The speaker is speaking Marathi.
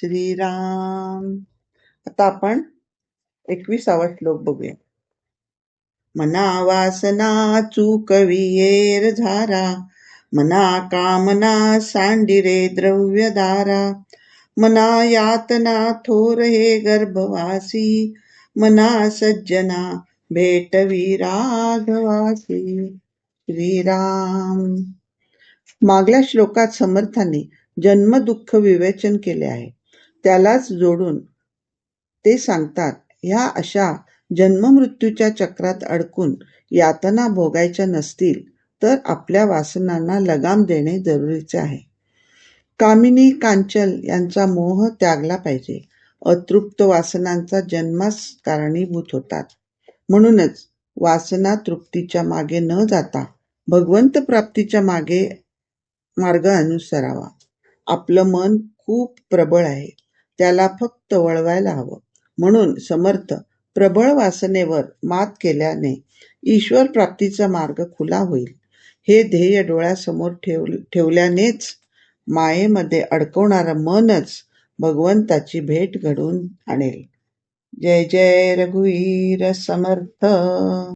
श्रीराम. आता आपण एकविसावा श्लोक बघूया. मना वासना चूकवियेर झारा मना कामना सांडिरे द्रव्यदारा मना यातना थोर हे गर्भवासी मना सज्जना भेटवी राघवासी श्रीराम. मागल्या श्लोकात समर्थाने जन्म दुःख विवेचन केले आहे. त्यालाच जोडून ते सांगतात ह्या अशा जन्ममृत्यूच्या चक्रात अडकून यातना भोगायच्या नसतील तर आपल्या वासनांना लगाम देणे जरुरीचे आहे कामिनी कांचल यांचा मोह त्यागला पाहिजे. अतृप्त वासनांचा जन्मास कारणीभूत होतात. म्हणूनच वासना तृप्तीच्या मागे न जाता भगवंत प्राप्तीच्या मागे मार्ग अनुसरावा. आपलं मन खूप प्रबळ आहे. त्याला फक्त वळवायला हवं. म्हणून समर्थ प्रबळ वासनेवर मात केल्याने ईश्वर प्राप्तीचा मार्ग खुला होईल. हे ध्येय डोळ्यासमोर ठेव ठेवल्यानेच मायेमध्ये अडकवणारं मनच भगवंताची भेट घडवून आणेल. जय जय रघुवीर समर्थ!